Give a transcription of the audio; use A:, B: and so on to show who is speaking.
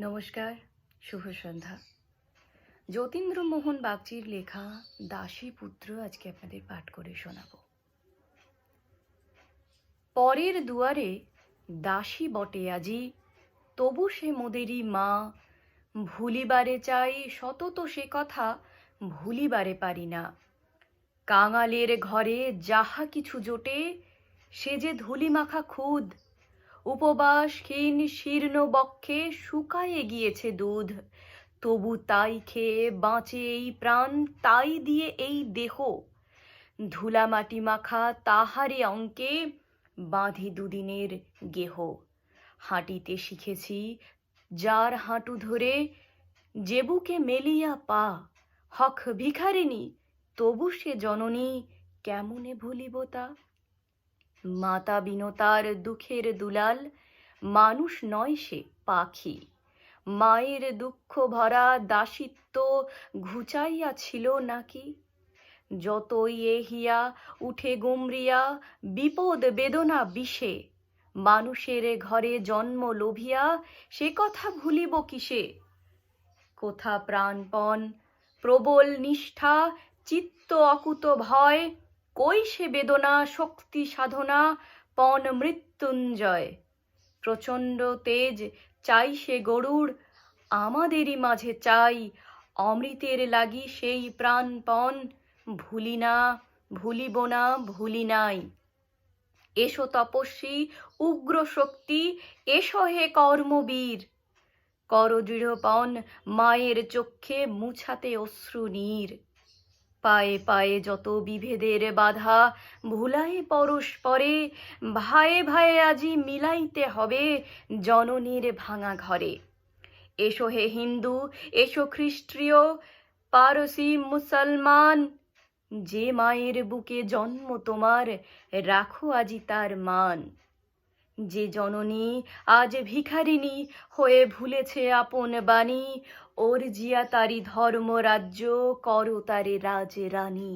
A: নমস্কার, শুভ সন্ধ্যা। যতীন্দ্রমোহন বাগচির লেখা দাসী পুত্র আজকে আপনাদের পাঠ করে শোনাব। পরের দুয়ারে দাসী বটে আজি, তবু সে মোদেরই মা, ভুলিবারে চাই সতত সে কথা, ভুলিবারে পারি না। কাঙালের ঘরে যাহা কিছু জোটে, সে যে ধুলি মাখা খুদ উপবাসহীন শীর্ণ বক্ষে শুকায়ে গিয়েছে দুধ। তবু তাই খেয়ে বাঁচে এই প্রাণ, তাই দিয়ে এই দেহ। ধুলা মাটি মাখা তাহারে অঙ্কে বাঁধি দুদিনের গেহ। হাঁটিতে শিখেছি যার হাঁটু ধরে জেবুকে মেলিয়া পা। হক ভিখারিনী তবু সে জননী কেমনে ভুলিব তা? মাতা বিনতার দুঃখের দুলাল, মানুষ নয় সে পাখি। মায়ের দুঃখ ভরা দাসিত্ব ঘুচাইয়া ছিল নাকি? যতই এহিয়া উঠে গুমরিয়া, বিপদ বেদনা বিষে। মানুষের ঘরে জন্ম লোভিয়া, সে কথা ভুলিব কিসে? কোথা প্রাণপণ, প্রবল নিষ্ঠা, চিত্ত অকুত ভয় কই সে বেদনা, শক্তি সাধনা, পণ মৃত্যুঞ্জয়? প্রচণ্ড তেজ চাই সে গরুড় আমাদেরই মাঝে চাই, অমৃতের লাগি সেই প্রাণপণ, ভুলি না, ভুলিব না, ভুলি নাই। এসো তপস্বী, উগ্র শক্তি, এসো হে কর্মবীর। কর দৃঢ়পণ, মায়ের চক্ষে মুছাতে অশ্রু নীর। পায়ে পায়ে যত বিভেদের বাধা ভুলাই পরস্পরে ভায়ে ভায়ে আজি মিলাইতে হবে জননীর ভাঙা ঘরে। এসো হে হিন্দু, এসো খ্রিস্টীয়, পারসি মুসলমান, যে মায়ের বুকে জন্ম তোমার, রাখো আজি তার মান। যে জননী আজ ভিখারিণী হয়ে ভুলেছে আপন বাণী ওর জিয়া তারি ধর্ম রাজ্য কর তারে রাজ রানী